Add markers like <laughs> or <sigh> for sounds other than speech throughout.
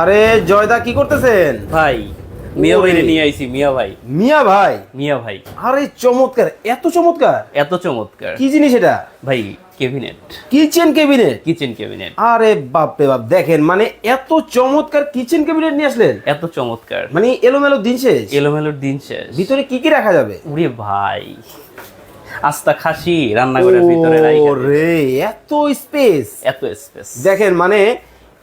আরে জয়দা কি করতেছেন? ভাই মিয়া ভাই নিয়ে আইছি মিয়া ভাই। মিয়া ভাই? মিয়া ভাই। আরে চমৎকার এত চমৎকার। এত চমৎকার। কি জিনিস এটা? ভাই cabinet kitchen cabinet? Kitchen cabinet আরে বাপ রে বাপ দেখেন মানে এত চমৎকার কিচেন ক্যাবিনেট নিয়ে আসলেন? এত চমৎকার। মানে এলোমেলো দিন শেষ? এলোমেলোর দিন শেষ। ভিতরে কি কি রাখা যাবে? উরে ভাই আস্তা খাসি রান্নাঘরের ভিতরে রাইখা দে। রে এত স্পেস এত স্পেস দেখেন মানে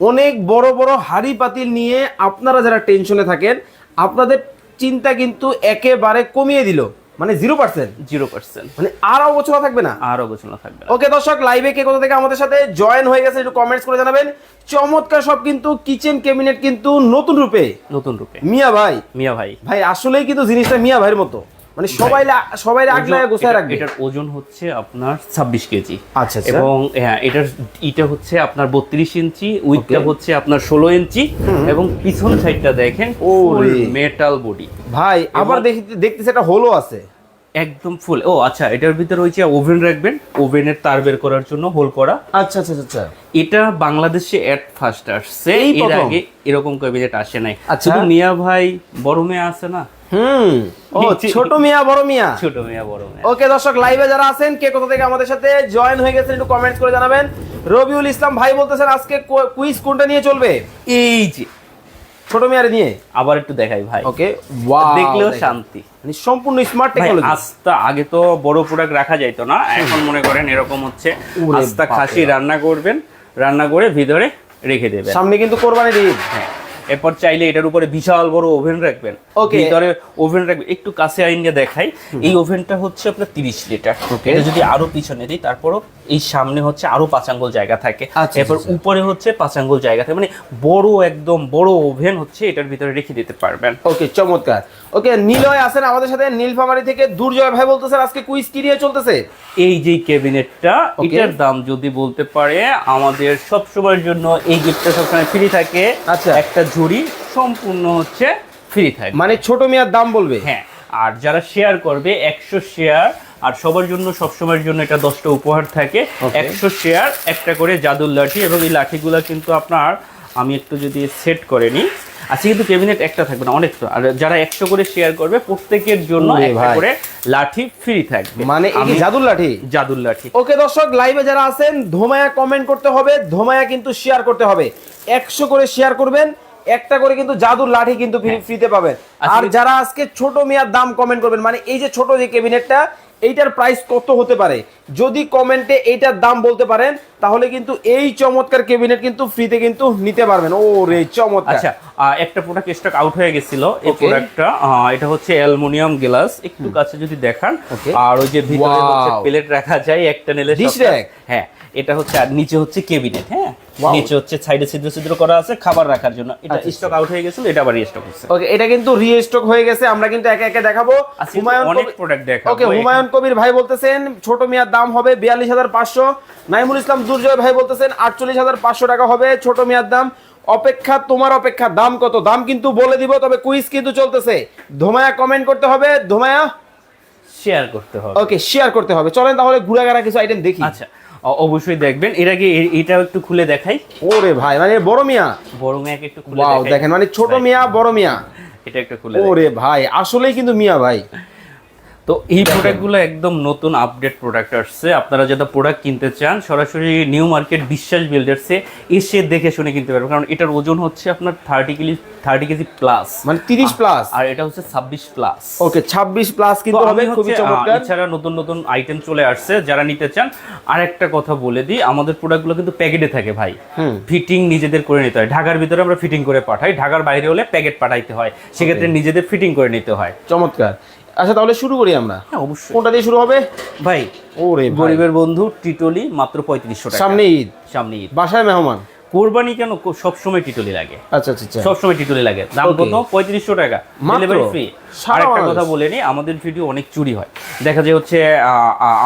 অনেক বড় বড় হাড়ি পাতিল নিয়ে আপনারা যারা টেনশনে থাকেন আপনাদের চিন্তা কিন্তু একেবারে কমিয়ে দিল। মানে জিরো পার্সেন্ট জিরো পার্সেন্ট মানে আর অবচনা থাকবে না? আর অগোছলা থাকবে ওকে দর্শক লাইভে কে কোথা থেকে আমাদের সাথে জয়েন হয়ে গেছে একটু কমেন্টস করে জানাবেন। চমৎকার সব কিন্তু কিচেন ক্যাবিনেট কিন্তু নতুন রূপে। নতুন রূপে। মিয়া ভাই। মিয়া ভাই। ভাই আসলেই কিন্তু জিনিসটা মিয়া ভাইয়ের মতো। মানে সবাই সবাই আগলায় গোছায় এটা- রাখবে। এটার ওজন হচ্ছে আপনার ছাব্বিশ কেজি। আচ্ছা আচ্ছা। এবং হ্যাঁ এটার এটা হচ্ছে আপনার বত্রিশ ইঞ্চি উইথটা হচ্ছে আপনার ষোলো ইঞ্চি এবং পিছন সাইডটা দেখেন ও মেটাল বডি ভাই আবার দেখি দেখতেছে একটা হোলও আছে। একদম ফুল ও আচ্ছা এটার ভিতরে হচ্ছে ওভেন রাখবেন ওভেনের তার বের করার জন্য হোল করা। আচ্ছা আচ্ছা আচ্ছা এটা বাংলাদেশে এট ফার্স্ট আসছে। এর আগে এরকম ক্যাবিনেট আসে নাই। আচ্ছা। শুধু মিয়া ভাই বড় মেয়ে আছে না? হুম। ও ছোট মিয়া বড় মিয়া? ছোট মিয়া বড় মেয়া। ওকে দর্শক লাইভে যারা আছেন কে কোথা থেকে আমাদের সাথে জয়েন হয়ে গেছেন একটু কমেন্টস করে জানাবেন। রবিউল ইসলাম ভাই বলতেছেন আজকে কুইজ কোনটা নিয়ে চলবে? এই যে ছোট মেয়ারে নিয়ে আবার একটু দেখাই ভাই। ওকে দেখলেও শান্তি। মানে সম্পূর্ণ স্মার্ট টেকনোলজি আস্তা আগে তো বড় প্রোডাক্ট রাখা যাইতো না এখন মনে করেন এরকম হচ্ছে আস্তা খাসি রান্না করবেন রান্না করে ভিতরে রেখে দেবেন। সামনে কিন্তু কোরবানি ঈদ। হ্যাঁ। এরপর চাইলে এটার উপরে বিশাল বড় ওভেন রাখবেন। ওকে ভিতরে ওভেন রাখবেন একটু কাছে আইনকে দেখাই। এই ওভেনটা হচ্ছে আপনার তিরিশ লিটার। Okay. এটা যদি আরও পিছনে দিই তারপরও এই সামনে হচ্ছে আরও পাঁচ আঙ্গুল জায়গা থাকে। আচ্ছা, এরপর আচ্ছা। উপরে হচ্ছে পাঁচ আঙ্গুল জায়গা থাকে। মানে বড় একদম বড় ওভেন হচ্ছে এটার ভিতরে রেখে দিতে পারবেন। ওকে চমৎকার। ওকে নীলয় আছেন আমাদের সাথে নীলফামারি থেকে দুর্জয় ভাই বলতেছেন আজকে কুইজ কি নিয়ে চলতেছে? এই যে ক্যাবিনেটটা এটার দাম যদি বলতে পারে আমাদের সব সময়ের জন্য এই গিফটটা সবসময় ফ্রি থাকে। আচ্ছা। একটা ঝুড়ি সম্পূর্ণ হচ্ছে ফ্রি থাকে মানে ছোট মিয়ার দাম বলবে? হ্যাঁ আর যারা শেয়ার করবে একশো শেয়ার আর সবার জন্য সবসময়ের জন্য এটা দশটা উপহার থাকে. একশো শেয়ার একটা করে জাদুর লাঠি এবং এই লাঠিগুলো কিন্তু আপনার আমি একটু যদি সেট করে নিই। আজকে কিন্তু ক্যাবিনেট একটা থাকবে না অনেক তো আর যারা একশো করে শেয়ার করবে প্রত্যেকের জন্য একটা করে লাঠি ফ্রি থাকবে। মানে জাদুর লাঠি? জাদুর লাঠি। ওকে দর্শক লাইভে যারা আছেন ধোমায়া কমেন্ট করতে হবে ধোমায়া কিন্তু শেয়ার করতে হবে। একশো করে শেয়ার করবেন একটা করে কিন্তু জাদুর লাঠি কিন্তু ফ্রিতে পাবেন। আর যারা আজকে ছোট মিয়ার দাম কমেন্ট করবেন মানে এই যে ছোট যে ক্যাবিনেটটা এইটার প্রাইস কত হতে পারে? যদি কমেন্টে এইটার দাম বলতে পারেন তাহলে কিন্তু এই চমৎকার ক্যাবিনেট কিন্তু ফ্রিতে কিন্তু নিতে পারবেন। ও রে চমৎকার। আচ্ছা একটা প্রোডাক্ট স্টক আউট হয়ে গেছিল। এই. প্রোডাক্টটা এটা হচ্ছে অ্যালুমিনিয়াম গ্লাস। একটু কাছে যদি দেখান আর ওই যে ভিতরে হচ্ছে প্লেট রাখা যায় একটা নেলে সবটা- হ্যাঁ। এটা হচ্ছে আর নিচে হচ্ছে কেবিনেট হ্যাঁ. নিচে হচ্ছে সাইডে ছিদ্র ছিদ্র করা আছে খাবার রাখার জন্য। এটা আচ্ছা, স্টক আউট হয়ে গেছিল এটা আবার স্টক হচ্ছে। ওকে এটা কিন্তু রিস্টক হয়ে গেছে আমরা কিন্তু একে একে দেখাবো। কিন্তু অনেক প্রোডাক্ট দেখাবো ওকে হুমায়ুন কবির ভাই বলতেছেন ছোট মিয়ার দাম হবে বিয়াল্লিশ হাজার পাঁচশো। নাইমুল ইসলাম দুর্জয় ভাই বলতেছেন আটচল্লিশ হাজার পাঁচশো টাকা হবে ছোট মিয়ার দাম। অপেক্ষা তোমার অপেক্ষা দাম কত? দাম কিন্তু বলে দিব তবে কুইজ কিন্তু চলতেছে। ধোমায়া কমেন্ট করতে হবে। ধোমায়া শেয়ার করতে হবে। ওকে শেয়ার করতে হবে। চলেন তাহলে ঘোরাঘেরা কিছু আইটেম দেখি। আচ্ছা অবশ্যই দেখবেন। এর আগে এটা এটাও একটু খুলে দেখাই। ওরে ভাই মানে বড় মিয়া। বড় মিয়াকে একটু খুলে দেখেন মানে ছোট মিয়া বড় মিয়া। এটা একটা খুলে ওরে ভাই আসলেই কিন্তু মিয়া ভাই। তো এই প্রোডাক্টগুলো একদম নতুন আপডেট প্রোডাক্ট আসছে। আপনারা যেটা প্রোডাক্ট কিনতে চান সরাসরি নিউ মার্কেট বিশ্বাস বিল্ডার্সে এসে দেখে শুনে কিনতে পারবেন। কারণ এটার ওজন হচ্ছে আপনার thirty KG thirty KG plus মানে তিরিশ প্লাস আর এটা হচ্ছে ছাব্বিশ প্লাস ওকে ছাব্বিশ প্লাস কিন্তু হবে খুবই চমৎকার। এছাড়া নতুন নতুন আইটেম চলে আসছে যারা নিতে চান আর একটা কথা বলে দিই আমাদের প্রোডাক্টগুলো কিন্তু প্যাকেটে থাকে ভাই। ফিটিং নিজেদের করে নিতে হয়। ঢাকার ভিতরে আমরা ফিটিং করে পাঠাই ঢাকার বাইরে হলে প্যাকেট পাঠাইতে হয়। সেক্ষেত্রে নিজেদের ফিটিং করে নিতে হয়। চমৎকার। আচ্ছা তাহলে শুরু করি আমরা। হ্যাঁ অবশ্যই। কোনটা দিয়ে শুরু হবে? ভাই ওরে গরিবের বন্ধু টিটলি মাত্র পঁয়ত্রিশশো টাকা। সামনে ঈদ। সামনে ঈদ। বাসায় মেহমান? কোরবানি কেন সবসময় টিটলি লাগে? আচ্ছা আচ্ছা আচ্ছা। সবসময় টিটলি লাগে। দাম কত? পঁয়ত্রিশশো টাকা। ডেলিভারি ফ্রি সারা আর একটা কথা বলে নি আমাদের ভিডিও অনেক চুরি হয়। দেখা যায় হচ্ছে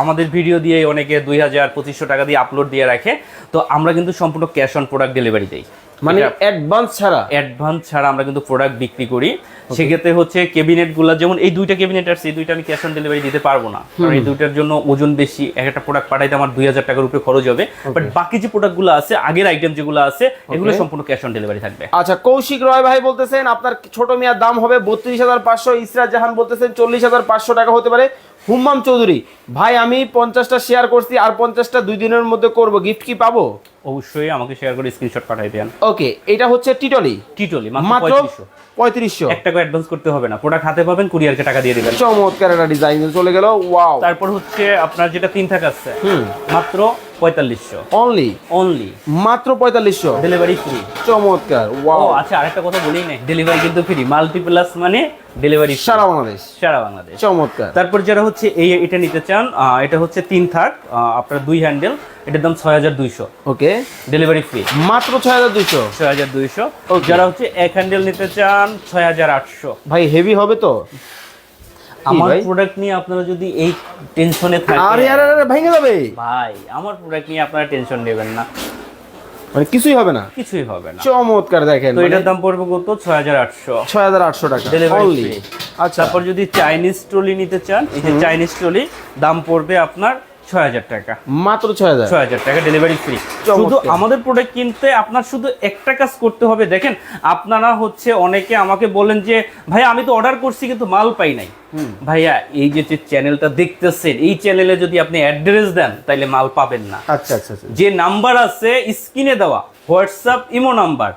আমাদের ভিডিও দিয়ে অনেকে দুই হাজার পঁচিশশো টাকা দিয়ে আপলোড দিয়ে রাখে। তো আমরা কিন্তু সম্পূর্ণ ক্যাশ অন প্রোডাক্ট ডেলিভারি দিই। মানে অ্যাডভান্স ছাড়া? অ্যাডভান্স ছাড়া আমরা কিন্তু প্রোডাক্ট বিক্রি করি। সেক্ষেত্রে হচ্ছে ক্যাবিনেটগুলা যেমন এই দুইটা ক্যাবিনেট আছে এই দুইটা আমি ক্যাশ অন ডেলিভারি দিতে পারব না। কারণ এই দুইটার জন্য ওজন বেশি এক একটা প্রোডাক্ট পাঠাইতে আমার দুই হাজার টাকার উপরে খরচ হবে। বাট বাকি যে প্রোডাক্টগুলো আছে আগের আইটেম যেগুলো আছে এগুলো সম্পূর্ণ ক্যাশ অন ডেলিভারি থাকবে। আচ্ছা কৌশিক রয় ভাই বলতেছেন আপনার ছোট মিয়ার দাম হবে বত্রিশ হাজার পাঁচশো ইসরাত জাহান বলতেছেন চল্লিশ হাজার পাঁচশো টাকা হতে পারে। হুম্মাম চৌধুরী ভাই আমি পঞ্চাশটা শেয়ার করছি আর পঞ্চাশটা দুই দিনের মধ্যে করব। গিফট কি পাবো? অবশ্যই আমাকে শেয়ার করে স্ক্রিনশট পাঠাই দেন। ওকে এটা হচ্ছে টিটলি? টিটলি মাত্র মাত্র পঁয়ত্রিশশো। পঁয়ত্রিশশো। এক টাকা অ্যাডভান্স করতে হবে না প্রোডাক্ট হাতে পাবেন কুরিয়ারকে টাকা দিয়ে দিবেন। চমৎকার একটা ডিজাইন চলে গেল ওয়াও তারপর হচ্ছে আপনার যেটা তিন থাক আছে হুম। মাত্র পঁয়তাল্লিশশো। অনলি অনলি মাত্র পঁয়তাল্লিশশো। ডেলিভারি ফ্রি চমৎকার ওয়াও আচ্ছা আরেকটা কথা বলি না ডেলিভারি কিন্তু ফ্রি মাল্টিপ্লাস মানে ডেলিভারি সারা বাংলাদেশ। সারা বাংলাদেশ। চমৎকার। তারপর যারা হচ্ছে এই এটা নিতে চান এটা হচ্ছে তিন থাক আপনার দুই হ্যান্ডেল এটার দাম ছয় হাজার দুইশো। ওকে। ডেলিভারি ফ্রি মাত্র ছয় হাজার দুইশো? ছয় হাজার দুইশো। যারা হচ্ছে এক হ্যান্ডেল নিতে চান ছয় হাজার আটশো। ভাই হেভি হবে তো? আমার প্রোডাক্ট নিয়ে আপনারা যদি এই টেনশনে থাকেন আরে আরে ভেঙে যাবে? ভাই আমার প্রোডাক্ট নিয়ে আপনারা টেনশন নেবেন না। মানে কিছুই হবে না? কিছুই হবে না। চমৎকার দেখেন তো এটার দাম পড়বে কত? ছয় হাজার আটশো। ছয় হাজার আটশো টাকা। ডেলিভারি। আচ্ছা। তারপর যদি চাইনিজ ট্রলি নিতে চান এই যে চাইনিজ ট্রলি দাম পড়বে আপনার ছয় হাজার টাকা। মাত্র ছয় হাজার। ছয় হাজার টাকা ডেলিভারি ফ্রি। শুধু আমাদের প্রোডাক্ট কিনতে আপনার শুধু একটা কাজ করতে হবে। দেখেন আপনারা হচ্ছে অনেকে আমাকে বলেন যে ভাই আমি তো অর্ডার করছি কিন্তু মাল পাই নাই। ভাইয়া এই যে যে চ্যানেলটা দেখতেছেন এই চ্যানেলে যদি আপনি অ্যাড্রেস দেন তাহলে মাল পাবেন না। আচ্ছা আচ্ছা আচ্ছা। যে নাম্বার আছে স্ক্রিনে দেওয়া হোয়াটসঅ্যাপ ইমো নাম্বার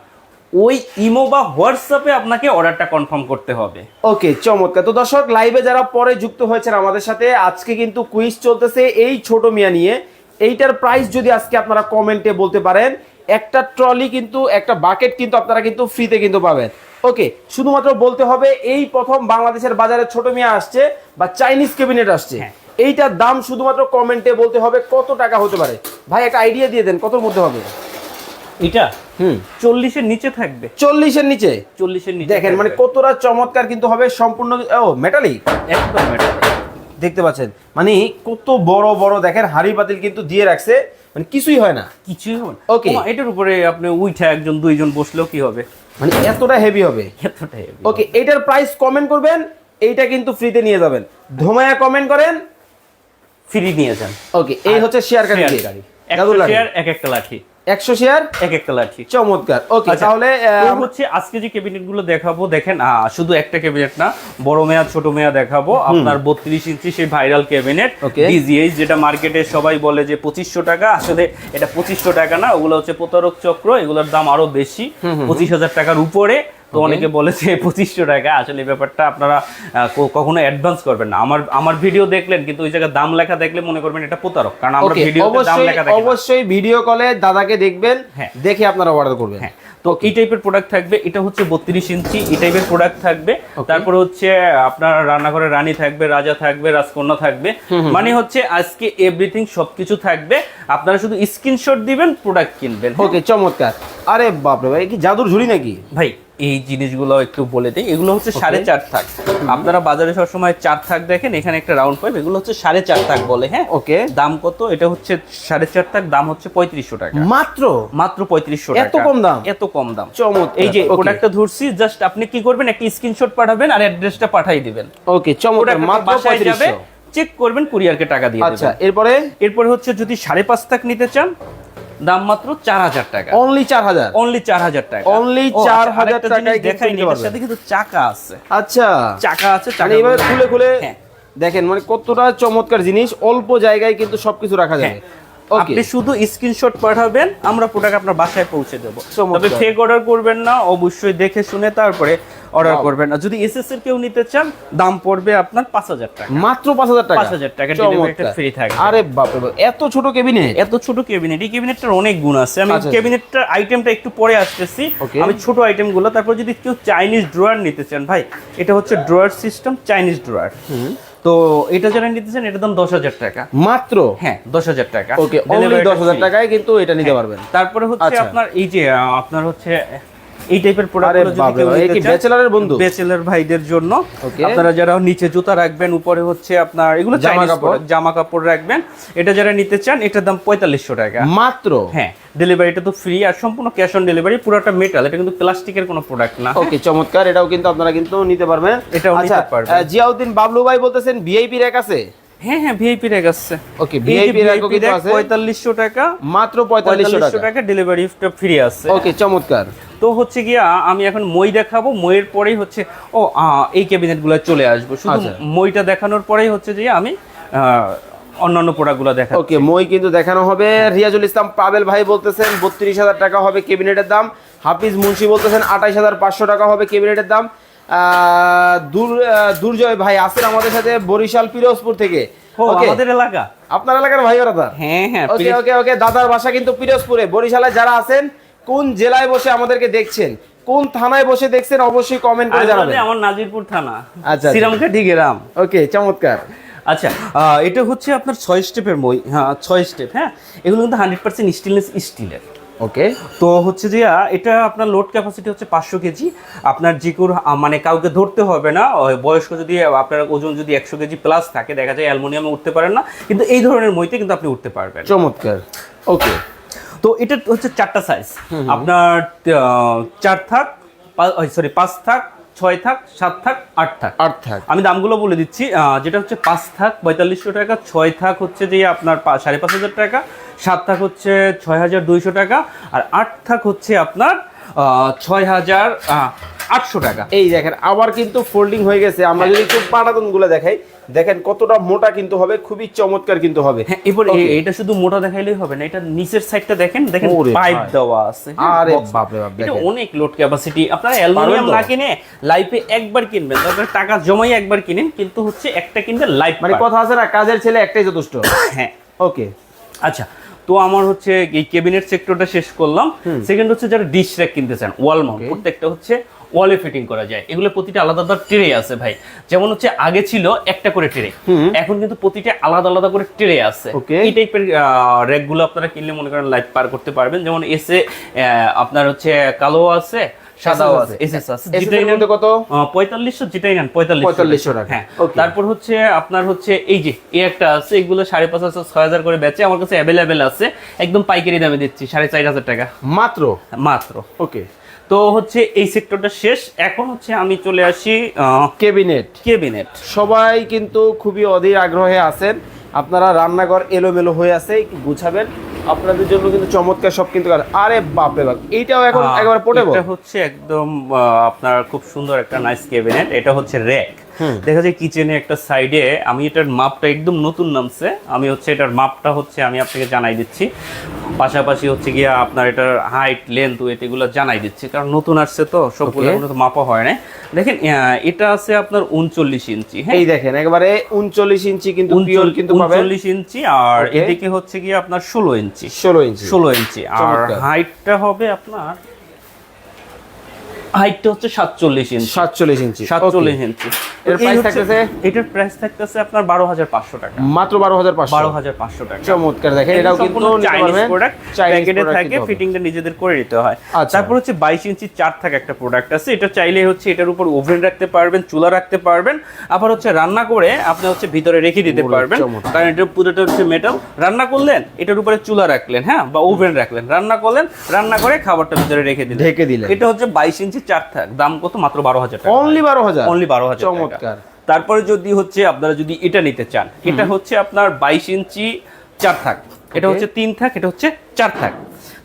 ওই ইমো বা হোয়াটসঅ্যাপে আপনাকে অর্ডারটা কনফার্ম করতে হবে। ওকে চমৎকার। তো দর্শক লাইভে যারা পরে যুক্ত হয়েছেন আমাদের সাথে আজকে কিন্তু কুইজ চলতেছে এই ছোট মিয়া নিয়ে। এইটার প্রাইস যদি আজকে আপনারা কমেন্টে বলতে পারেন একটা ট্রলি কিন্তু একটা বাকেট কিন্তু আপনারা কিন্তু ফ্রিতে কিন্তু পাবেন। ওকে শুধুমাত্র বলতে হবে এই প্রথম বাংলাদেশের বাজারে ছোট মিয়া আসছে বা চাইনিজ ক্যাবিনেট আসছে। হ্যাঁ। এইটার দাম শুধুমাত্র কমেন্টে বলতে হবে কত টাকা হতে পারে? ভাই একটা আইডিয়া দিয়ে দেন কতর মধ্যে হবে? এটা? হুম। চল্লিশের নিচে থাকবে। চল্লিশের নিচে? চল্লিশের নিচে দেখেন মানে কতটা চমৎকার কিন্তু হবে সম্পূর্ণ ও মেটালিক একদম এটা। দেখতে পাচ্ছেন? মানে কত বড় বড় দেখেন হাড়ি পাতিল কিন্তু দিয়ে রাখছে। মানে কিছুই হয় না। কিছুই হবে না। ওমা, এটার উপরে আপনি উইঠা একজন দুইজন বসলেও কি হবে? মানে এতটা হেভি হবে। এতটাই heavy। ওকে এইটার প্রাইস কমেন্ট করবেন এইটা কিন্তু ফ্রিতে নিয়ে যাবেন। ধোমায়া কমেন্ট করেন। ফ্রি নিয়ে যান। ওকে এই হচ্ছে শেয়ার কার্ড শেয়ার গাড়ি এক একটা লাঠি। একশো শেয়ার এক একটা লাঠি। চমৎকার। ওকে আচ্ছা, তাহলে হচ্ছে আজকে যে ক্যাবিনেটগুলো দেখাবো দেখেন শুধু একটা ক্যাবিনেট না বড় মেয়া ছোট মেয়া দেখাবো। আপনার বত্রিশ ইঞ্চি সেই ভাইরাল ক্যাবিনেট. ডিজিএইচ যেটা মার্কেটে সবাই বলে যে পঁচিশশো টাকা আসলে এটা পঁচিশশো টাকা না ওগুলো হচ্ছে প্রতারক চক্র এগুলোর দাম আরও বেশি। পঁচিশ হাজার টাকার উপরে তো অনেকে বলেছে <laughs> পঁচিশশো টাকা। আসলে ব্যাপারটা আপনারা কখনো অ্যাডভান্স করবেন না। আমার আমার ভিডিও দেখলেন কিন্তু ওই জায়গায় দাম লেখা দেখলে মনে করবেন এটা প্রতারক। কারণ আমরা ভিডিওতে দাম অবশ্যই লেখা দেখি অবশ্যই ভিডিও কলে দাদাকে দেখবেন হ্যাঁ। দেখে আপনারা অর্ডার করবেন। হ্যাঁ। তো এই টাইপের প্রোডাক্ট থাকবে। এটা হচ্ছে বত্রিশ ইঞ্চি এই টাইপের প্রোডাক্ট থাকবে। তারপর হচ্ছে আপনার রান্নাঘরে রানী থাকবে রাজা থাকবে রাজকন্যা থাকবে। মানে হচ্ছে আজকে এভরিথিং সবকিছু থাকবে। আপনারা শুধু স্ক্রিনশট দিবেন প্রোডাক্ট কিনবেন। ওকে চমৎকার। আরে বাপরে ভাই কি জাদুর ঝুড়ি নাকি? ভাই এই জিনিসগুলো একটু বলে দিই। এগুলো হচ্ছে সাড়ে চার থাক। আপনারা বাজারে সবসময় চার থাক দেখেন এখানে একটা রাউন্ড পাইপ এগুলো হচ্ছে সাড়ে চার থাক বলে হ্যাঁ? ওকে দাম কত? এটা হচ্ছে সাড়ে চার থাক দাম হচ্ছে পঁয়ত্রিশশো টাকা। মাত্র? মাত্র পঁয়ত্রিশশো টাকা। এত কম দাম? এত কম দাম। চমৎকার। এই যে. প্রোডাক্টটা ধরছি জাস্ট আপনি কি করবেন একটা স্ক্রিনশট পাঠাবেন আর অ্যাড্রেসটা পাঠাই দিবেন। ওকে চমৎকার। মাত্র যাবে পঁয়ত্রিশশো। চেক করবেন কুরিয়ারকে টাকা দিয়ে আচ্ছা এরপরে? এরপরে হচ্ছে যদি সাড়ে পাঁচ তাক নিতে চান দাম মাত্র চার হাজার টাকা। অনলি চার হাজার? অনলি চার হাজার টাকা। 4,000 আচ্ছা, টাকায় কিন্তু দেখাইনি নিতে এটার পারবেন। সাথে কিন্তু চাকা আছে। আচ্ছা। চাকা আছে মানে চাকা এইভাবে খুলে খুলে হ্যাঁ। দেখেন মানে কতটা চমৎকার জিনিস অল্প জায়গায় কিন্তু সবকিছু রাখা ওকে হ্যাঁ। আপনি শুধু স্ক্রিনশট পাঠাবেন আমরা প্রোডাক্ট আপনার বাসায় পৌঁছে দেবো। তবে ফেক অর্ডার করবেন না অবশ্যই দেখে শুনে তারপরে অর্ডার করবেন। না যদি এসএস এর কেউ নিতে চান দাম পড়বে আপনার পাঁচ হাজার টাকা। মাত্র পাঁচ হাজার টাকা? 5,000 টাকা delivery টা free থাকবে। আরে বাপরে বাপ এত ছোট কেবিনেট এত ছোট ক্যাবিনেট এই ক্যাবিনেটটার অনেক গুণ আছে। আমি আচ্ছা, আচ্ছা। ক্যাবিনেটটার আইটেমটা একটু পরে আসতেছি। আমি ছোট আইটেমগুলো তারপর যদি কেউ চাইনিজ ড্রয়ার নিতে চান ভাই এটা হচ্ছে ড্রয়ার সিস্টেম চাইনিজ ড্রয়ার তো এটা যারা নিতে চান এটার দাম দশ হাজার টাকা। মাত্র? হ্যাঁ দশ হাজার টাকা। ওকে অনলি দশ হাজার টাকায় কিন্তু এটা নিতে পারবেন। তারপরে হচ্ছে আচ্ছা। আপনার এই যে আপনার হচ্ছে এই টাইপের ব্যাচেলরের বন্ধু? ব্যাচেলর ভাইদের জন্য। আপনারা যারা নিচে জুতা রাখবেন উপরে হচ্ছে আপনার এগুলো জামা চাইনিজ কাপড়। জামা কাপড় রাখবেন। এটা যারা নিতে চান এটার দাম পঁয়তাল্লিশশো টাকা। মাত্র? হ্যাঁ ডেলিভারিটা তো ফ্রি আর সম্পূর্ণ ক্যাশ অন ডেলিভারি পুরোটা মেটাল এটা কিন্তু প্লাস্টিকের কোনো প্রোডাক্ট না। ওকে চমৎকার এটাও কিন্তু আপনারা কিন্তু নিতে পারবেন। এটাও নিতে আচ্ছা পারবেন। জিয়াউদ্দিন বাবলু ভাই বলতেছেন ভিআইপি র্যাক আছে? হ্যাঁ হ্যাঁ ভিআইপি র্যাক আছে ওকে ভিআইপি র্যাকও কিন্তু আছে? পঁয়তাল্লিশশো টাকা। মাত্র পঁয়তাল্লিশশো পঁয়তাল্লিশশো টাকা। টাকা ডেলিভারিটা ফ্রি আছে। ওকে চমৎকার। তো হচ্ছে গিয়া আমি এখন মই দেখাবো। মইয়ের পরেই হচ্ছে ও এই ক্যাবিনেটগুলো চলে আসব। শুধু আচ্ছা। মইটা দেখানোর পরেই হচ্ছে যে আমি আহ, অন্যান্য প্রোডাক্টগুলো দেখা ওকে মই কিন্তু দেখানো হবে। রিয়াজুল ইসলাম পাবেল ভাই বলতেছেন বত্রিশ হাজার টাকা হবে ক্যাবিনেটের দাম। হাফিজ মুন্সি বলতেছেন আঠাইশ হাজার পাঁচশো টাকা হবে ক্যাবিনেটের দাম। দুর্জয় ভাই আছেন আমাদের সাথে বরিশাল পিরোজপুর থেকে। আমাদের এলাকা? আপনার এলাকার ভাই ওরা হ্যাঁ হ্যাঁ ওকে ওকে ওকে দাদার বাসা কিন্তু পিরোজপুরে। বরিশালে যারা আছেন কোন জেলায় বসে আমাদেরকে দেখছেন? কোন থানায় বসে দেখছেন অবশ্যই কমেন্ট করে জানাবেন। আমার নাজিরপুর থানা। আচ্ছা। শ্রীরামকাঠি গ্রাম। ওকে চমৎকার। আচ্ছা এটা হচ্ছে আপনার ছয় স্টেপের মই হ্যাঁ ছয় স্টেপ হ্যাঁ? এগুলো কিন্তু হান্ড্রেড পার্সেন্ট স্টিলনেস স্টিলের ওকে তো হচ্ছে যে এটা আপনার লোড ক্যাপাসিটি হচ্ছে পাঁচশো কেজি। আপনার যে কোনো মানে কাউকে ধরতে হবে না। বয়স্ক যদি আপনার ওজন যদি একশো কেজি প্লাস থাকে দেখা যায় অ্যালমোনিয়ামে উঠতে পারেন না। কিন্তু এই ধরনের মইতে কিন্তু আপনি উঠতে পারবেন। চমৎকার। ওকে তো এটা হচ্ছে চারটা সাইজ আপনার চার থাক সরি পাঁচ থাক ছয় থাক সাত থাক আট থাক। আট থাক। আমি দামগুলো বলে দিচ্ছি। যেটা হচ্ছে পাঁচ থাক পঁয়তাল্লিশশো টাকা ছয় থাক হচ্ছে যে আপনার সাড়ে পাঁচ হাজার টাকা। সাত থাক হচ্ছে ছয় হাজার দুইশো টাকা আর আট থাক হচ্ছে আপনার ছয় হাজার আটশো টাকা। এই দেখেন আবার কিন্তু ফোল্ডিং হয়ে গেছে। আমরা যদি একটু পাটাতনগুলো দেখাই দেখেন কতটা মোটা কিন্তু হবে খুবই চমৎকার কিন্তু হবে। হ্যাঁ এবার এটা শুধু মোটা দেখাইলেই হবে না এটা নিচের সাইডটা দেখেন দেখেন পাইপ দেওয়া আছে। আরে box। বাপরে বাপ এটা অনেক লোড ক্যাপাসিটি আপনারা অ্যালুমিনিয়াম না কিনে লাইফে একবার কিনবেন তারপরে টাকা জমাই একবার কিনেন কিন্তু হচ্ছে একটা কিনতে লাইফ মানে কথা আছে না কাজের ছেলে একটাই যথেষ্ট। হ্যাঁ। ওকে আচ্ছা তো আমার হচ্ছে এই ক্যাবিনেট সেক্টরটা শেষ করলাম। সেকেন্ড হচ্ছে যারা ডিশ র্যাক কিনতে চান ওয়াল মাউন্ট প্রত্যেকটা হচ্ছে ওয়ালে ফিটিং করা যায়। এগুলো প্রতিটা আলাদা আলাদা ট্রে আছে ভাই। যেমন হচ্ছে আগে ছিল একটা করে ট্রে এখন কিন্তু প্রতিটা আলাদা আলাদা করে ট্রে আছে। এই টাইপের র্যাকগুলো আপনারা কিনলে মনে করেন লাইফ পার করতে পারবেন। যেমন এসে আপনার হচ্ছে কালো আছে সাদাও আছে। এসএস আছে SS নেন কত? পঁয়তাল্লিশশো যেটাই নেন 4500 টাকা। হ্যাঁ। তারপর হচ্ছে আপনার হচ্ছে এই যে এই একটা আছে এগুলো সাড়ে পাঁচ হাজার ছয় হাজার করে বেচে আমার কাছে অ্যাভেলেবেল আছে। একদম পাইকারি দামে দিচ্ছি সাড়ে চার হাজার টাকা। মাত্র? মাত্র। ওকে তো হচ্ছে এই সেক্টরটা শেষ। এখন হচ্ছে আমি চলে আসি কেবিনেট কেবিনেট সবাই কিন্তু খুবই অধীর আগ্রহে আছেন। আপনারা রান্নাঘর এলোমেলো হয়ে আছে একটু গুছাবেন। আপনাদের জন্য কিন্তু চমৎকার সব কিন্তু আরে বাপরে বাপ এইটাও এখন একবার পোটেবল এটা হচ্ছে একদম আপনার খুব সুন্দর একটা নাইস ক্যাবিনেট এটা হচ্ছে র্যাক দেখা যায় কিচেনে একটা সাইডে আমি এটার মাপটা একদম নতুন নামছে। আমি হচ্ছে এটার মাপটা হচ্ছে আমি আপনাকে জানাই দিচ্ছি। পাশাপাশি হচ্ছে গিয়ে আপনার এটার হাইট লেন্থ ওয়েট এগুলো জানাই দিচ্ছি। কারণ নতুন আসছে তো সবগুলো. তো মাপা হয় না দেখেন এটা আছে আপনার উনচল্লিশ ইঞ্চি হ্যাঁ? এই দেখেন একবারে উনচল্লিশ ইঞ্চি কিন্তু পিওর কিন্তু উনচল্লিশ ইঞ্চি আর এদিকে হচ্ছে গিয়ে আপনার ষোলো ইঞ্চি। ষোলো ইঞ্চি। ষোলো ইঞ্চি। আর হাইটটা হবে আপনার হাইটটা হচ্ছে সাতচল্লিশ ইঞ্চি। সাতচল্লিশ ইঞ্চি সাতচল্লিশ ইঞ্চি। এর হচ্ছে- থাকতেছে? এটার প্রাইস থাকতেছে আপনার বারো হাজার পাঁচশো টাকা। মাত্র বারো হাজার পাঁচশো। বারো হাজার পাঁচশো টাকা। চমৎকার দেখেন এটাও কিন্তু চাইনিজ প্রোডাক্ট প্যাকেটে থাকে ফিটিংটা নিজেদের করে নিতে হয়। আচ্ছা। তারপর হচ্ছে বাইশ ইঞ্চি চার থাক একটা প্রোডাক্ট আছে। এটা চাইলে হচ্ছে এটার উপর ওভেন রাখতে পারবেন চুলা রাখতে পারবেন। আবার হচ্ছে রান্না করে আপনি হচ্ছে ভিতরে রেখে দিতে পারবেন। কারণ এটা পুরোটা হচ্ছে মেটাল রান্না করলেন এটার উপরে চুলা রাখলেন হ্যাঁ? বা ওভেন রাখলেন। রান্না করলেন রান্না করে খাবারটা ভিতরে রেখে দিলেন। ঢেকে দিলেন। এটা হচ্ছে বাইশ ইঞ্চি চার থাক দাম কত? মাত্র বারো হাজার টাকা। অনলি বারো হাজার। অনলি বারো হাজার চমৎকার। তারপরে যদি হচ্ছে আপনারা যদি এটা নিতে চান এটা হচ্ছে আপনার বাইশ ইঞ্চি চার থাক। এটা হচ্ছে তিন থাক এটা হচ্ছে চার থাক।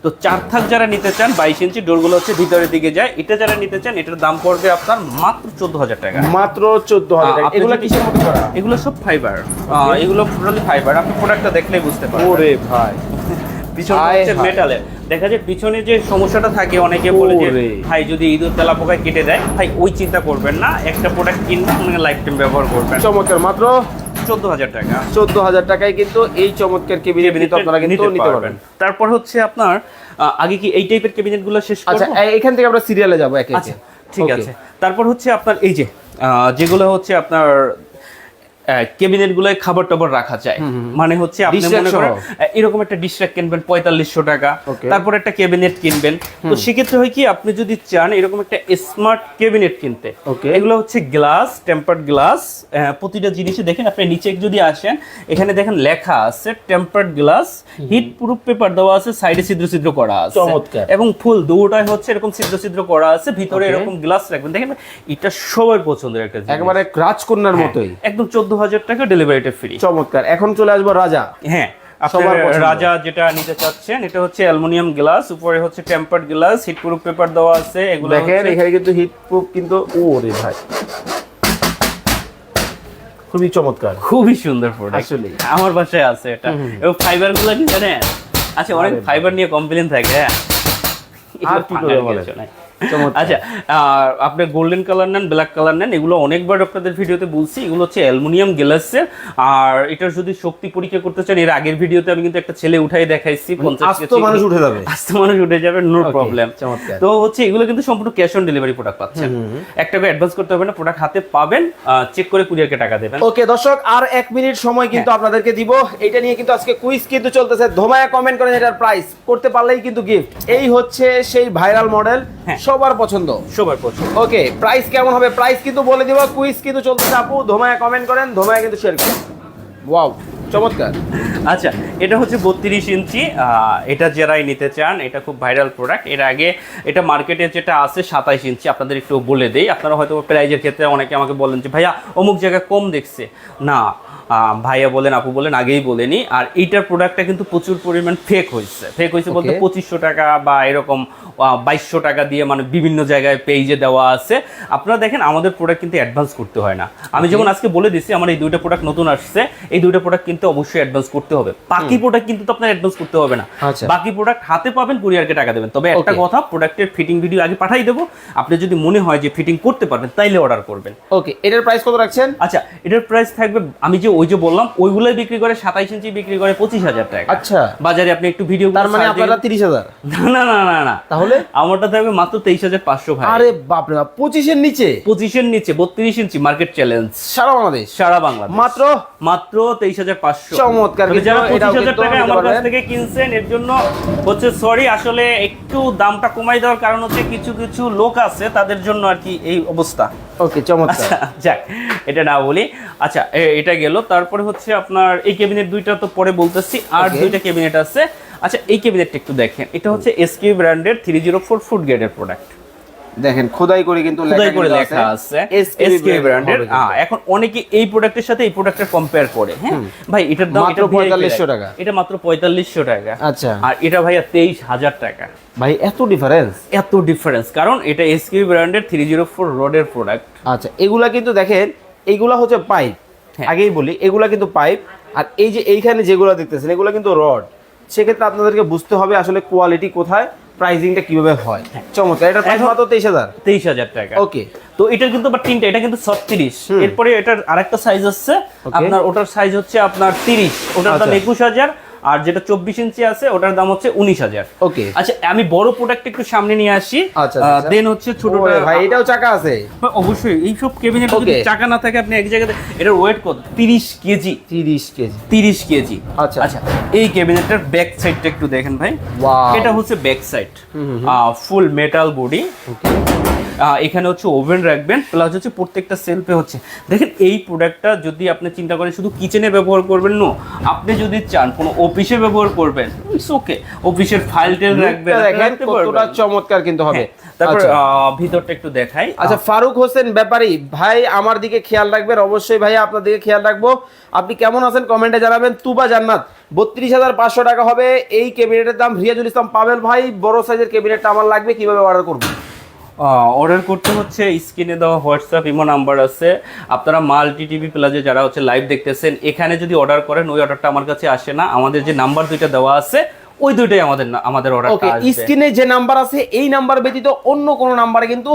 তো চার থাক যারা নিতে চান বাইশ ইঞ্চি ডোরগুলো হচ্ছে ভিতরের দিকে যায়। এটা যারা নিতে চান এটার দাম পড়বে আপনার মাত্র চোদ্দ হাজার টাকা। মাত্র চোদ্দ হাজার টাকা। এগুলো কিসের করা? এগুলো সব ফাইবার এগুলো টোটালি ফাইবার আপনি প্রোডাক্টটা দেখলেই বুঝতে পারবেন। ওরে ভাই। হচ্ছে মেটালের। দেখা যায় পিছনে যে সমস্যাটা থাকে অনেকে বলে যে ভাই যদি ইঁদুর তেলা পোকায় কেটে দেয় ভাই ওই চিন্তা করবেন না একটা প্রোডাক্ট কিনবেন মানে লাইফ টাইম ব্যবহার করবেন। চমৎকার। মাত্র চোদ্দ হাজার টাকা। চোদ্দ হাজার টাকায় কিন্তু এই চমৎকার কেবিনেট কিন্তু আপনারা কিন্তু নিতে পারবেন। তারপর হচ্ছে আপনার আগে কি এই টাইপের ক্যাবিনেটগুলো শেষ আচ্ছা এখান থেকে আমরা সিরিয়ালে যাব একে একে। আচ্ছা ঠিক আছে। তারপর হচ্ছে আপনার এই যে যেগুলো হচ্ছে আপনার ক্যাবিনেট খাবার টাবার রাখা যায়। মানে হচ্ছে আপনি মনে করেন এরকম একটা ডিশ রাক কিনবেন পঁয়তাল্লিশশো টাকা। তারপর একটা ক্যাবিনেট কিনবেন। তো সেক্ষেত্রে হয় কি আপনি যদি চান এরকম একটা স্মার্ট ক্যাবিনেট কিনতে। এগুলো হচ্ছে গ্লাস টেম্পার্ড গ্লাস প্রতিটা জিনিসে দেখেন আপনি নিচে যদি আসেন এখানে দেখেন লেখা আছে tempered glass heat proof paper দেওয়া আছে সাইডে ছিদ্র ছিদ্র করা আছে। চমৎকার। এবং ফুল দুটাই হচ্ছে এরকম ছিদ্র ছিদ্র করা আছে ভিতরে এরকম গ্লাস রাখবেন। দেখেন এটা সবার পছন্দের একটা একবারে রাজকন্যার হ্যাঁ, মতোই। একদম চোদ্দ হাজার টাকা ডেলিভারিটা ফ্রি চমৎকার। এখন চলে আসব রাজা। হ্যাঁ। রাজা যেটা নিতে চাচ্ছেন এটা হচ্ছে অ্যালুমিনিয়াম গ্লাস উপরে হচ্ছে tempered glass heat proof paper দেওয়া আছে এগুলো দেখেন এখানে কিন্তু হিট প্রুফ কিন্তু ও রে ভাই। খুবই চমৎকার। খুবই সুন্দর প্রোডাক্ট আসলেই। আমার বাসায় আছে এটা। এবং ফাইবারগুলো কি জানেন আচ্ছা অনেক ফাইবার নিয়ে কমপ্লেন থাকে হ্যাঁ। আর কি করবে এগুলো আচ্ছা আপনি গোল্ডেন কালার নেন ব্ল্যাক কালার নেন এগুলো অনেকবার আপনাদের ভিডিওতে বলছি এগুলো হচ্ছে অ্যালুমিনিয়াম গ্লাসের আর এটার যদি শক্তি পরীক্ষা করতে চান এর আগের ভিডিওতে আমি কিন্তু একটা ছেলে উঠাই দেখাইছি আস্ত মানুষ উঠে যাবে। আস্তে মানুষ উঠে যাবে নো প্রবলেম তো হচ্ছে এগুলো কিন্তু সম্পূর্ণ ক্যাশ অন ডেলিভারি প্রোডাক্ট পাচ্ছেন। এক টাকা অ্যাডভান্স করতে হবে না প্রোডাক্ট হাতে পাবেন চেক করে কুরিয়ারকে টাকা দেবেন। ওকে দর্শক আর এক মিনিট সময় কিন্তু হ্যাঁ। আপনাদেরকে দিব। এটা নিয়ে কিন্তু আজকে কুইজ কিন্তু চলতেছে। ধোমায়া কমেন্ট করেন এটার প্রাইস করতে পারলেই কিন্তু গিফট এই হচ্ছে সেই ভাইরাল মডেল হ্যাঁ। সবার পছন্দ? সবার পছন্দ। ওকে প্রাইস কেমন হবে? প্রাইস কিন্তু বলে দিব কুইজ কিন্তু চলতেছে আপু। ধোমায়া কমেন্ট করেন ধোমায়া কিন্তু শেয়ার করেন। ওয়াও চমৎকার। আচ্ছা এটা হচ্ছে বত্রিশ ইঞ্চি এটা যারাই নিতে চান এটা খুব ভাইরাল প্রোডাক্টের আগে এটা মার্কেটে যেটা আছে সাতাইশ ইঞ্চি আপনাদের একটু বলে দেই। আপনারা হয়তো প্রাইজের ক্ষেত্রে অনেকে আমাকে বলেন যে ভাইয়া অমুক জায়গায় কম দেখছে। না ভাইয়া বলেন আপু বলেন আগেই বলেনি আর এইটার প্রোডাক্টটা কিন্তু প্রচুর পরিমাণ ফেক হয়েছে। ফেক হয়েছে বলতে পঁচিশশো টাকা বা এরকম বাইশশো টাকা দিয়ে মানে বিভিন্ন জায়গায় পেজে দেওয়া আছে। আপনারা দেখেন আমাদের প্রোডাক্ট কিন্তু অ্যাডভান্স করতে হয় না। আমি যেমন আজকে বলে দিচ্ছি আমার এই দুইটা প্রোডাক্ট নতুন আসছে এই দুইটা প্রোডাক্ট কিন্তু অবশ্যই অ্যাডভান্স করতে হবে। বাকি প্রোডাক্ট কিন্তু তো আপনার অ্যাডভান্স করতে হবে না। আচ্ছা। বাকি প্রোডাক্ট হাতে পাবেন কুরিয়ারকে টাকা দেবেন। তবে একটা কথা প্রোডাক্টের ফিটিং ভিডিও আগে পাঠাই দেবো। আপনি যদি মনে হয় যে ফিটিং করতে পারবেন তাইলে অর্ডার করবেন। ওকে এটার প্রাইস কত রাখছেন? আচ্ছা এটার প্রাইস থাকবে আমি যে ওই যে বললাম ওইগুলোই বিক্রি করে সাতাইশ ইঞ্চি বিক্রি করে পঁচিশ হাজার টাকা। আচ্ছা। বাজারে আপনি একটু ভিডিও তার মানে আপনারা তিরিশ হাজার। <laughs> না না না না তাহলে? আমারটা থাকবে মাত্র তেইশ হাজার পাঁচশো ভাই। আরে বাপরে বাপ পঁচিশের নিচে? পঁচিশের নিচে বত্রিশ ইঞ্চি মার্কেট চ্যালেঞ্জ সারা বাংলাদেশ? সারা বাংলাদেশ। মাত্র? মাত্র তেইশ হাজার পাঁচশো। চমৎকার, যারা পঁচিশ হাজার টাকায় আমার কাছ থেকে কিনছেন এর জন্য হচ্ছে সরি আসলে একটু দামটা কমাই দেওয়ার কারণ হচ্ছে কিছু কিছু লোক আছে তাদের জন্য আর কি এই অবস্থা। ওকে চমৎকার। আচ্ছা যাক এটা না বলি। আচ্ছা এটা গেল। তারপরে হচ্ছে আপনার এই ক্যাবিনেট দুইটা তো পরে বলতেছি আর দুইটা ক্যাবিনেট আছে। আচ্ছা এই ক্যাবিনেটটা একটু দেখেন। এটা হচ্ছে এসকিউ ব্র্যান্ডের থ্রি জিরো ফোর ফুড গ্রেডের প্রোডাক্ট দেখেন খোদাই করে কিন্তু খোদাই করে লেখা আছে এসকে ব্র্যান্ডের এখন অনেকে এই প্রোডাক্টের সাথে এই প্রোডাক্টের কম্পেয়ার করে হ্যাঁ? ভাই এটার দাম মাত্র 4500 টাকা। এটা মাত্র পঁয়তাল্লিশশো টাকা। আচ্ছা। আর এটা ভাইয়া তেইশ হাজার টাকা। ভাই এত ডিফারেন্স এত ডিফারেন্স কারণ এটা এসকে ব্র্যান্ডের থ্রি জিরো ফোর রোডের প্রোডাক্ট আচ্ছা এগুলা কিন্তু দেখেন এইগুলা হচ্ছে পাইপ হ্যাঁ। আগেই বলি এগুলা কিন্তু পাইপ আর এই যে এইখানে যেগুলো দেখতেছেন এগুলো কিন্তু রড সেক্ষেত্রে আপনাদেরকে বুঝতে হবে আসলে কোয়ালিটি কোথায়। প্রাইজিংটা কীভাবে হয়? চমৎকার এটা প্রাইস মাত্র 23000 23000 টাকা। ওকে। তো এটার কিন্তু বা তিনটা এটা কিন্তু 36 এরপরে এটার আরেকটা সাইজ আছে। আপনার ওটার সাইজ হচ্ছে আপনার 30 ওটার দাম আচ্ছা। 21000 আর যেটা চব্বিশ ইঞ্চি আছে ওটার দাম হচ্ছে উনিশ হাজার। ওকে। আচ্ছা আমি বড় প্রোডাক্ট একটু সামনে নিয়ে আসি। আচ্ছা, আচ্ছা। দেন হচ্ছে ছোটটা ভাই এটাও চাকা আছে। হ্যাঁ, অবশ্যই এইসব কেবিনেট যদি চাকা না থাকে আপনি এক জায়গাতে এটার ওয়েট কত? তিরিশ কেজি। তিরিশ কেজি। তিরিশ কেজি। আচ্ছা। আচ্ছা এই ক্যাবিনেটের ব্যাক সাইডটা একটু দেখেন ভাই। এটা হচ্ছে back side full metal body এখানে হচ্ছে ওভেন রাখবেন প্লাস হচ্ছে প্রত্যেকটা সেলফে হচ্ছে। দেখেন এই প্রোডাক্টটা যদি আপনি চিন্তা করেন শুধু কিচেনে ব্যবহার করবেন নো আপনি যদি চান কোনো অফিসে ব্যবহার করবেন ইটস ওকে অফিসের ফাইল টেল রাখবেন দেখেন কতটা চমৎকার কিন্তু হবে। হ্যাঁ, তারপর আচ্ছা। ভিতরটা একটু দেখাই। আচ্ছা ফারুক হোসেন ব্যাপারী ভাই আমার দিকে খেয়াল রাখবেন অবশ্যই ভাই আপনার দিকে খেয়াল রাখব। আপনি কেমন আছেন কমেন্টে জানাবেন। তুবা জান্নাত বত্রিশ হাজার পাঁচশো টাকা হবে। এই ক্যাবিনেটের দাম রিয়াজুল ইসলাম পাবেল ভাই বড় সাইজের ক্যাবিনেটটা আমার লাগবে কীভাবে অর্ডার করব? অর্ডার করতে হচ্ছে স্ক্রিনে দেওয়া হোয়াটসঅ্যাপ ইমো নাম্বার আছে। আপনারা মাল্টি টিভি প্লাজে যারা হচ্ছে লাইভ দেখতেছেন এখানে যদি অর্ডার করেন ওই অর্ডারটা আমার কাছে আসে না। আমাদের যে নাম্বার দুইটা দেওয়া আছে ওই দুইটাই আমাদের আমাদের অর্ডার স্ক্রিনে যে নাম্বার আছে এই নাম্বার ব্যতীত অন্য কোনো নাম্বারে কিন্তু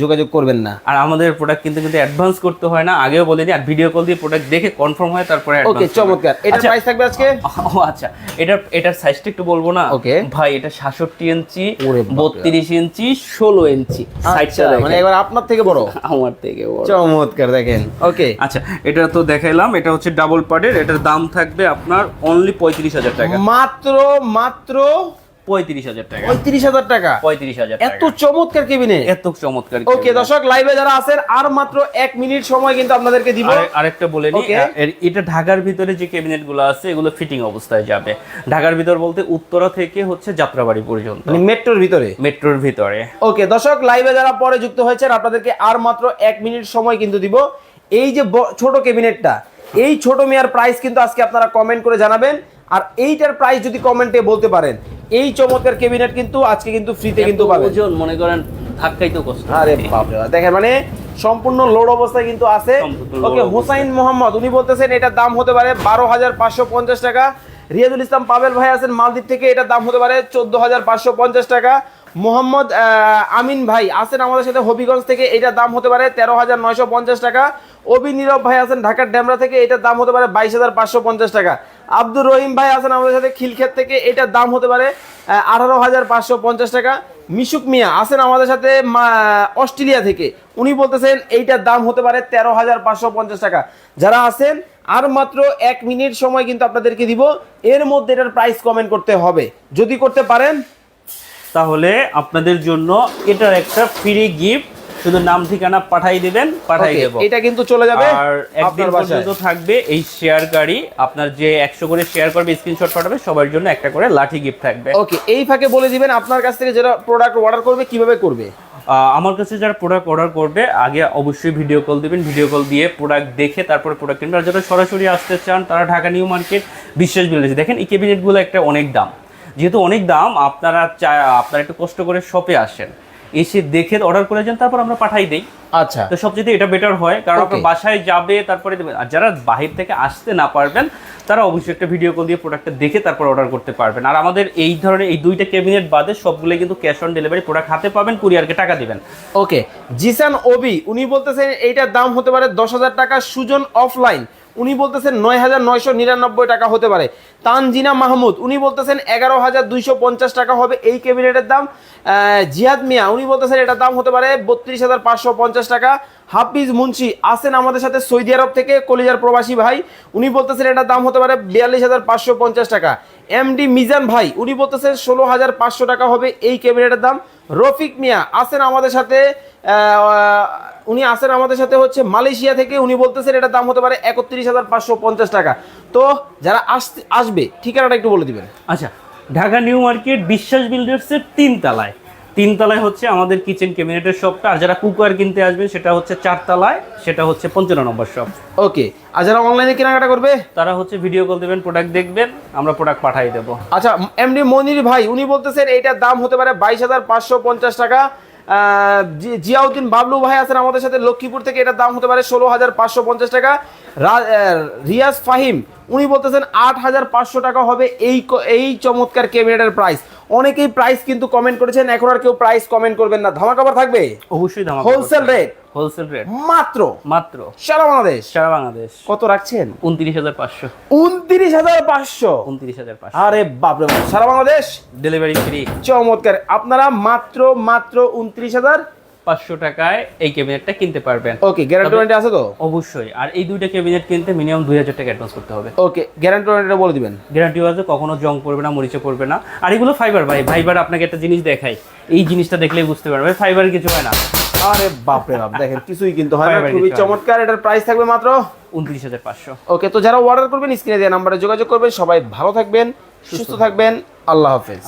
যোগাযোগ করবেন না। আর আমাদের প্রোডাক্ট কিন্তু কিন্তু অ্যাডভান্স করতে হয় না আগেও বলে দিই আর ভিডিও কল দিয়ে প্রোডাক্ট দেখে কনফার্ম হয় তারপরে ওকে চমৎকার। আচ্ছা, প্রাইস থাকবে আজকে? ও আচ্ছা। এটার এটার সাইজটা একটু বলব না? ওকে ভাই এটা সাতষট্টি ইঞ্চি ওরে বাপরে। বত্রিশ ইঞ্চি ষোলো ইঞ্চি। আচ্ছা সাইজটা মানে এবার আপনার থেকে বড়? <laughs> আমার থেকে বড়। চমৎকার দেখেন। ওকে আচ্ছা এটা তো দেখাইলাম এটা হচ্ছে ডাবল পার্টের এটার দাম থাকবে আপনার অনলি পঁয়ত্রিশ হাজার টাকা। মাত্র মাত্র পঁয়ত্রিশ হাজার টাকা। পঁয়ত্রিশ হাজার টাকা? পঁয়ত্রিশ হাজার এত চমৎকার কেবিনে। এত চমৎকার ওকে দর্শক লাইভে যারা আছেন আর মাত্র এক মিনিট সময় কিন্তু আপনাদেরকে দিব। আরেকটা বলে নিই এটা ঢাকার ভিতরে যে ক্যাবিনেটগুলো আছে এগুলো ফিটিং অবস্থায় যাবে। ঢাকার ভিতর বলতে উত্তরা থেকে হচ্ছে যাত্রাবাড়ি পর্যন্ত। মানে মেট্রোর ভিতরে? মেট্রোর ভিতরে। ওকে দর্শক লাইভে যারা পরে যুক্ত হয়েছেন আপনাদেরকে আর মাত্র এক মিনিট সময় কিন্তু দিব। এই যে ছোট ক্যাবিনেটটা এই ছোট মেয়ার প্রাইস কিন্তু আজকে আপনারা কমেন্ট করে জানাবেন। আর এইটার প্রাইস যদি কমেন্টে বলতে পারেন এই চমৎকার ক্যাবিনেট কিন্তু আজকে কিন্তু ফ্রিতে কিন্তু পাবেন। ওজন মনে করেন ধাক্কাই তো কষ্ট। আরে বাপ। দেখেন মানে সম্পূর্ণ লোড অবস্থায় কিন্তু আছে। ওকে হুসাইন মোহাম্মদ উনি বলতেছেন এটার দাম হতে পারে বারো হাজার পাঁচশো পঞ্চাশ টাকা। রিয়াজুল ইসলাম পাবেল ভাই আছেন মালদ্বীপ থেকে এটার দাম হতে পারে চোদ্দ হাজার পাঁচশো পঞ্চাশ টাকা। মোহাম্মদ আমিন ভাই আছেন আমাদের সাথে হবিগঞ্জ থেকে এটার দাম হতে পারে তেরো হাজার নয়শো পঞ্চাশ টাকা। অবি নীরব ভাই আছেন ঢাকার ড্যামরা থেকে এটার দাম হতে পারে বাইশ হাজার পাঁচশো পঞ্চাশ টাকা। আব্দুর রহিম ভাই আছেন আমাদের সাথে খিলক্ষেত থেকে। এটার দাম হতে পারে আঠারো হাজার পাঁচশো পঞ্চাশ টাকা। মিশুক মিয়া আছেন আমাদের সাথে অস্ট্রেলিয়া থেকে। উনি বলতেছেন এইটার দাম হতে পারে তেরো হাজার পাঁচশো পঞ্চাশ টাকা। যারা আছেন, আর মাত্র এক মিনিট সময় কিন্তু আপনাদেরকে দিব। এর মধ্যে এটার প্রাইস কমেন্ট করতে হবে। যদি করতে পারেন, তাহলে আপনাদের জন্য এটার একটা ফ্রি গিফট শুধু নাম ঠিকানা পাঠাই দিবেন পাঠাই দেব। এটা কিন্তু চলে যাবে আর একদিন পর্যন্ত থাকবে এই শেয়ার গাড়ি। আপনার যে একশো করে শেয়ার করবে স্ক্রিনশট পাঠাবে সবার জন্য একটা করে লাঠি গিফট থাকবে। ওকে এই ফাঁকে বলে দিবেন আপনার কাছ থেকে যারা প্রোডাক্ট অর্ডার করবে কীভাবে করবে? আমার কাছে যারা প্রোডাক্ট অর্ডার করবে আগে অবশ্যই ভিডিও কল দিবেন। ভিডিও কল দিয়ে প্রোডাক্ট দেখে তারপরে প্রোডাক্ট কিনবেন। আর যারা সরাসরি আসতে চান তারা ঢাকা নিউ মার্কেট বিশ্বাস বিল্ডেছে দেখেন এই ক্যাবিনেটগুলো একটা অনেক দাম। যেহেতু অনেক দাম আপনারা চা- আপনারা একটু কষ্ট করে শপে আসেন। এসে দেখে অর্ডার করে যান তারপর আমরা পাঠাই দেই। আচ্ছা। তো সবচেয়ে এটা বেটার হয় কারণ আপনার বাসায় যাবে তারপরে আর যারা বাহির থেকে আসতে না পারবেন তারা অবশ্যই একটা ভিডিও কল দিয়ে প্রোডাক্টটা দেখে তারপর অর্ডার করতে পারবেন। আর আমাদের এই ধরনের এই দুইটা ক্যাবিনেট বাদে সবগুলো কিন্তু ক্যাশ অন ডেলিভারি প্রোডাক্ট হাতে পাবেন কুরিয়ারকে টাকা দিবেন। ওকে জিসান ওবি উনি বলতেছেন এইটার দাম হতে পারে দশ হাজার টাকা সুজন অফলাইন উনি বলতেছেন নয় হাজার নয়শো নিরানব্বই টাকা হতে পারে। তানজিনা মাহমুদ, উনি বলতেছেন এগারো হাজার দুইশো পঞ্চাশ টাকা হবে এই ক্যাবিনেটের দাম। জিহাদ মিয়া, উনি বলতেছেন এটার দাম হতে পারে বত্রিশ হাজার পাঁচশো পঞ্চাশ টাকা। হাফিজ মুন্সি আসেন আমাদের সাথে সৌদি আরব থেকে, কলিজার প্রবাসী ভাই। উনি বলতেছেন এটার দাম হতে পারে বিয়াল্লিশ হাজার পাঁচশো পঞ্চাশ টাকা। এমডি মিজান ভাই, উনি বলতেছেন ষোলো হাজার পাঁচশো টাকা হবে এই ক্যাবিনেটের দাম। রফিক মিয়া আসেন আমাদের সাথে উনি আছেন আমাদের সাথে হচ্ছে মালয়েশিয়া থেকে। উনি বলতেছেন এটার দাম হতে পারে একত্রিশ হাজার পাঁচশো পঞ্চাশ টাকা। তো যারা আসতে আসবে ঠিকানাটা একটু বলে দিবেন। আচ্ছা ঢাকা নিউ মার্কেট বিশ্বাস বিল্ডার্সের তিন তলায় তিন তলায় হচ্ছে আমাদের কিচেন ক্যাবিনেটের শপটা। আর যারা কুকার কিনতে আসবেন সেটা হচ্ছে চার তলায় সেটা হচ্ছে পঞ্চান্ন নম্বর শপ। ওকে আর যারা অনলাইনে কেনাকাটা করবে? তারা হচ্ছে ভিডিও কল দেবেন প্রোডাক্ট দেখবেন আমরা প্রোডাক্ট পাঠাই দেবো। আচ্ছা এমডি মনির ভাই উনি বলতেছেন এইটার দাম হতে পারে বাইশ হাজার পাঁচশো পঞ্চাশ টাকা। জিয়াউদ্দিন বাবলু ভাই আছেন আমাদের সাথে, লক্ষ্মীপুর থেকে। এটার দাম হতে পারে ষোলো হাজার পাঁচশো পঞ্চাশ টাকা। রিয়াজ ফাহিম, উনি বলতেছেন আট হাজার পাঁচশো টাকা হবে এই এই চমৎকার ক্যাবিনেটের প্রাইস অনেকেই প্রাইস কিন্তু কমেন্ট করেছেন এখন আর কেউ প্রাইস কমেন্ট করবেন না। ধামাকাবার থাকবে? অবশ্যই হোলসেল রেট হোলসেল রেট মাত্র? মাত্র। সারা বাংলাদেশ? সারা বাংলাদেশ। কত রাখছেন? উনত্রিশ হাজার পাঁচশো। উনত্রিশ হাজার পাঁচশো? উনত্রিশ হাজার পাঁচশো। আরে বাপরে সারা বাংলাদেশ? ডেলিভারি ফ্রি চমৎকার। আপনারা মাত্র মাত্র উনত্রিশ হাজার পাঁচশো টাকায় এই ক্যাবিনেটটা কিনতে পারবেন। ওকে গ্যারান্টি ওয়ারেন্টি আছে তো? অবশ্যই। আর এই দুইটা ক্যাবিনেট কিনতে মিনিমাম দুই হাজার টাকা অ্যাডভান্স করতে হবে। ওকে গ্যারান্টি ওয়ারেন্টি বলে দিবেন। গ্যারান্টি আছে কখনো জং পড়বে না মরিচে পড়বে না। আর এগুলো ফাইবার ভাই ফাইবার আপনাকে একটা জিনিস দেখাই। এই জিনিসটা দেখলেই বুঝতে পারবে ফাইবার কিছু হয় না। আরে বাপরে বাপ দেখেন কিছুই কিন্তু হয় না। খুবই। চমৎকার এটার প্রাইস থাকবে মাত্র উনত্রিশ হাজার পাঁচশো। ওকে তো যারা অর্ডার করবেন স্ক্রিনে দেওয়া নাম্বারে যোগাযোগ করবেন। সবাই ভালো থাকবেন সুস্থ থাকবেন। আল্লাহ হাফেজ।